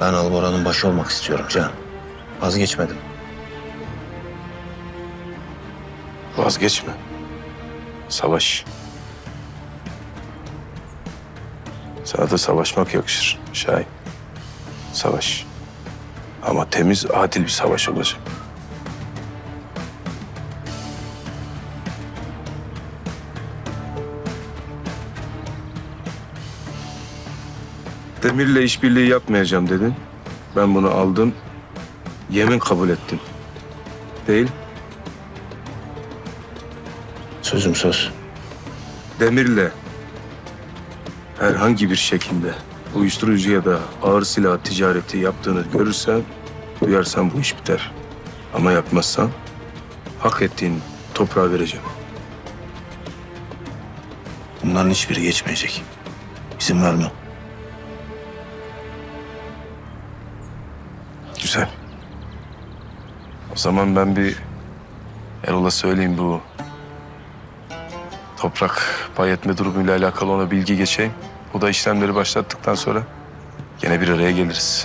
Ben Albora'nın başı olmak istiyorum Can. Vazgeçmedim. Vazgeçme. Savaş. Sana da savaşmak yakışır Şahin. Savaş. Ama temiz, adil bir savaş olacak. Demir'le işbirliği yapmayacağım dedin. Ben bunu aldım. Yemin kabul ettim. Değil. Sözüm söz. Demir'le herhangi bir şekilde uyuşturucu ya da ağır silah ticareti yaptığını görürsen, duyarsan bu iş biter. Ama yapmazsan hak ettiğin toprağı vereceğim. Bunların hiçbiri geçmeyecek. İzin vermem. Güzel. O zaman ben bir Erol'a söyleyeyim bu toprak pay etme durumuyla alakalı ona bilgi geçeyim. O da işlemleri başlattıktan sonra gene bir araya geliriz.